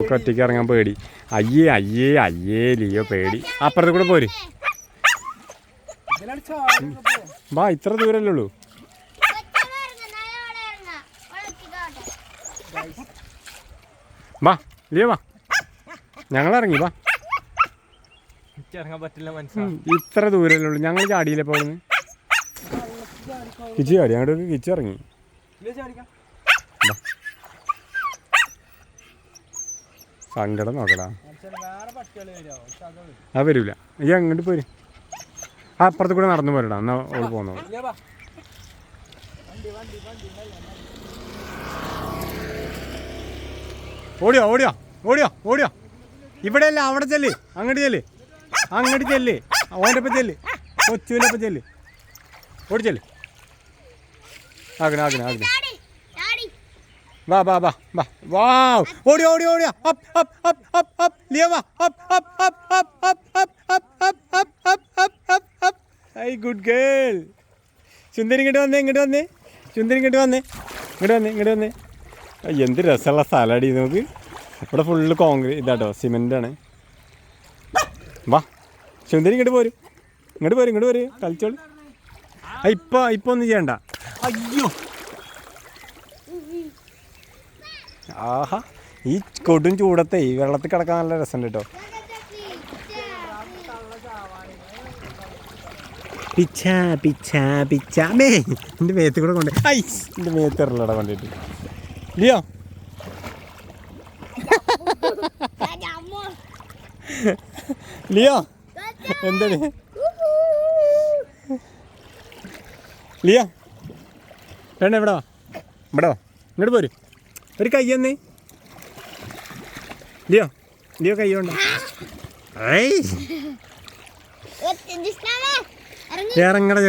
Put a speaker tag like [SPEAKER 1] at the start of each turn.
[SPEAKER 1] നമുക്ക് ഒറ്റയ്ക്ക് ഇറങ്ങാൻ പേടി. അയ്യേ അയ്യേ അയ്യേ ലിയോ പേടി. അപ്പുറത്ത് കൂടെ പോര്. വാ ഇത്ര ദൂരല്ലേ ഉള്ളൂ. വാ ലിയോ വാ. ഞങ്ങൾ ഇറങ്ങി വാ. ഇത്ര ദൂരല്ലേ ഉള്ളൂ. ഞങ്ങൾ ചാടിയില്ലേ പോകുന്നു കിച്ചി ചാടി ഞങ്ങളുടെ കിച്ചി ഇറങ്ങി. സങ്കടം നോക്കടാ ആ വരൂല. ഈ അങ്ങോട്ട് പോര്. ആ അപ്പുറത്ത് കൂടെ നടന്നു പോരടാ. എന്നാ ഓൾ പോന്നോ. ഓടിയോ ഓടിയോ ഓടിയോ ഓടിയോ. ഇവിടെ അല്ല അവിടെ ചെല്ല്. അങ്ങോട്ട് ചെല്ല്. അങ്ങോട്ട് ചെല്ല്. ഓന്റെ ഒപ്പം ചെല്ല്. കൊച്ചുവിന്റെ ഒപ്പം ചെല്ല്. ഓടി ആകണേ ആകണേ ആകണേ ആകണ വാ വാ വാ വാ വാ ഓടി ഓടി ഓടി up up up up up Liya വാ up up up up up up up up up up up up up hi good girl ചുന്ദരി ഇങ്ങോട്ട് വന്നേ ഇങ്ങോട്ട് വന്നേ ചുന്ദരി ഇങ്ങോട്ട് വന്നേ ഇങ്ങോട്ട് വന്നേ ഇങ്ങോട്ട് വന്നേ എന്ത് രസമുള്ള സ്ഥലമാടി നമുക്ക് ഇവിടെ ഫുള്ള് കോൺക്രീറ്റ് ഇതാട്ടോ സിമെന്റ് ആണ് വാ ചുന്ദരി ഇങ്ങോട്ട് പോരും ഇങ്ങോട്ട് പോരും ഇങ്ങോട്ട് പോരും കളിച്ചോളൂ ഇപ്പൊ ഇപ്പൊ ഒന്നും ചെയ്യണ്ട അയ്യോ ആഹാ ഈ കൊടും ചൂടത്തെ ഈ വെള്ളത്തിൽ കിടക്കാൻ നല്ല രസമുണ്ട് കേട്ടോ. പിച്ച പിച്ച പിച്ച. മേ എന്റെ മേത്ത് കൂടെ കൊണ്ട്. ഐസ് എന്റെ മേത്ത് എറില്ലടാ കൊണ്ടിട്ട്. ഇല്ലയോ ലിയോ? എന്താണ്? ലിയോ? വേണ്ട ഇവിടെ വാ. ഇങ്ങോട്ട് പോര്. ഒരു കയ്യൊന്നേ ലിയോ ലിയോ
[SPEAKER 2] കയ്യോണ്ട
[SPEAKER 1] ഇറങ്ങട